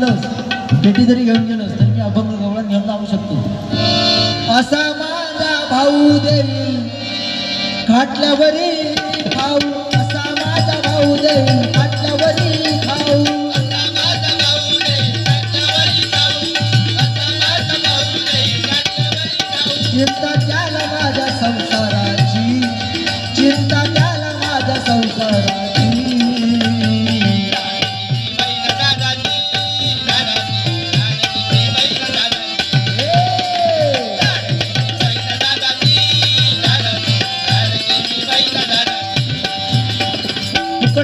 नसलंच पेटी जरी घेऊन गेलोस तर मी अभंग गवळण घेऊन जाऊ शकतो. असा माझा भाऊ देई खाटल्यावरी खाऊ. असा माझा भाऊ देई खाटल्यावरी खाऊ. चिंता त्याला माझ्या संसाराची. चिंता त्याला माझ्या संसाराची.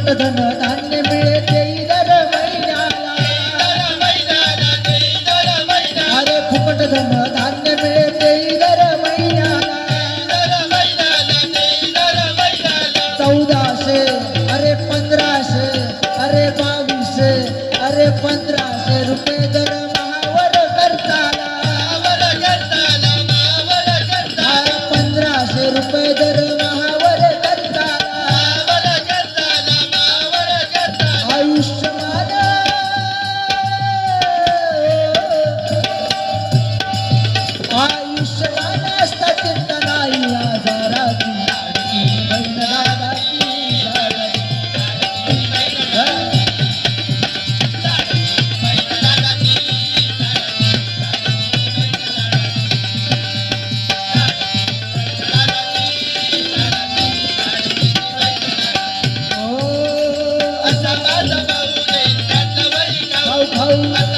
फुकट धन धान्य मिळते दर महिन्याला. अरे फुकट धन धान्य मिळते दर महिन्याला. चौदाशे अरे पंधराशे अरे बावीसशे अरे पंधराशे रुपये दर खाऊ खाऊ